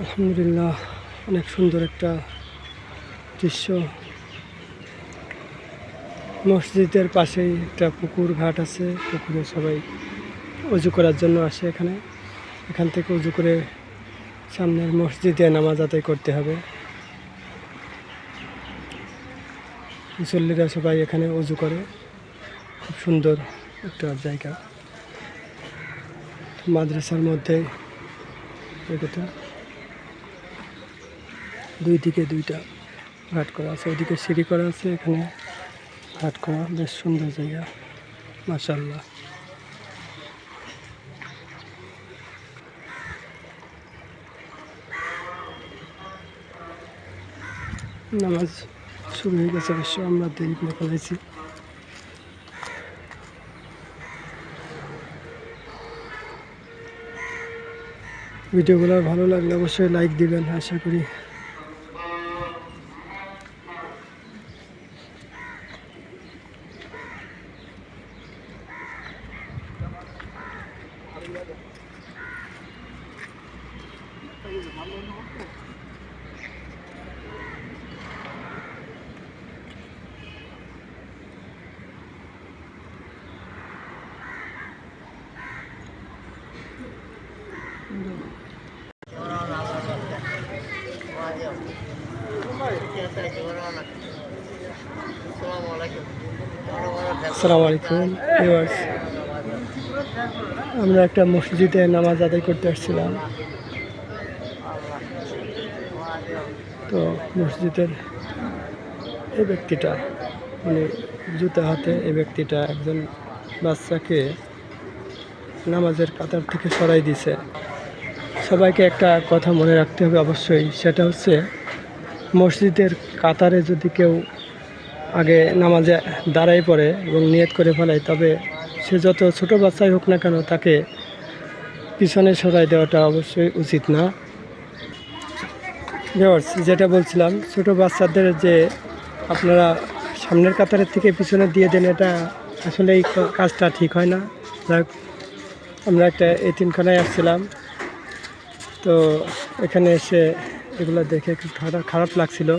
আলহামদুলিল্লাহ, অনেক সুন্দর একটা দৃশ্য। মসজিদের পাশেই একটা পুকুর ঘাট আছে, পুকুরে সবাই উজু করার জন্য আসে এখানে। এখান থেকে উজু করে সামনের মসজিদে নামাজ আদায় করতে হবে। মুসল্লিরা সবাই এখানে উজু করে। খুব সুন্দর একটা জায়গা। মাদ্রাসার মধ্যে এটা দুই দিকে দুইটা ঘাট করা আছে, ওইদিকে সিঁড়ি করা আছে, এখানে ঘাট করা, বেশ সুন্দর জায়গা মাশাল্লাহ নামাজ শুরু হয়ে গেছে অবশ্য, আমরা দেরি করে ফেলাইছি ভিডিওগুলো ভালো লাগলে অবশ্যই লাইক দিবেন, আশা করি আসসালামু আলাইকুম। আমরা একটা মসজিদে নামাজ আদায় করতে আসছিলাম। তো মসজিদের এই ব্যক্তিটা মানে জুতা হাতে এই ব্যক্তিটা একজন বাচ্চাকে নামাজের কাতার থেকে সরাই দিছে। সবাইকে একটা কথা মনে রাখতে হবে অবশ্যই, সেটা হচ্ছে মসজিদের কাতারে যদি কেউ আগে নামাজে দাঁড়াই পড়ে এবং নিয়ত করে ফেলায়, তবে সে যত ছোট বাচ্চাই হোক না কেন তাকে পিছনে সরাই দেওয়াটা অবশ্যই উচিত না। ভিউয়ার্স, যেটা বলছিলাম ছোট বাচ্চাদের যে আপনারা সামনের কাতারের থেকে পিছনে দিয়ে দেন এটা আসলে এই কাজটা ঠিক হয় না। আমরা একটা এতিমখানায় আসছিলাম। তো এখানে এসে এগুলো দেখে একটু খারাপ খারাপ লাগছিল।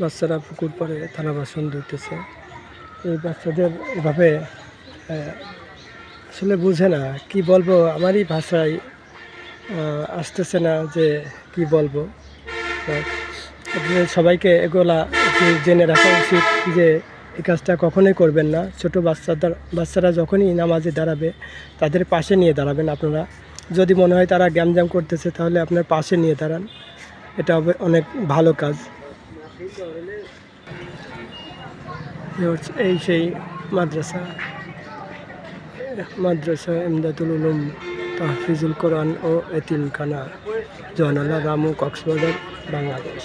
বাচ্চারা পুকুর পরে থালা বাসন ধুতেছে এই বাচ্চাদের এভাবে আসলে বুঝে না কি বলব, আমারই ভাষায় আসতেছে না যে কি বলব। সবাইকে এগুলা জেনে রাখা উচিত যে এই কাজটা কখনোই করবেন না। ছোট বাচ্চাদের, বাচ্চারা যখনই নামাজে দাঁড়াবে, তাদের পাশে নিয়ে দাঁড়াবেন আপনারা। যদি মনে হয় তারা গ্যামজাম করতেছে, তাহলে আপনার পাশে নিয়ে দাঁড়ান। এটা অনেক ভালো কাজ। এই সেই মাদ্রাসা মাদ্রাসা এমদাদুল উলুম তাহফিজুল কোরআন ও এতিল খানা জয়নালা রামু, কক্সবাজার, বাংলাদেশ।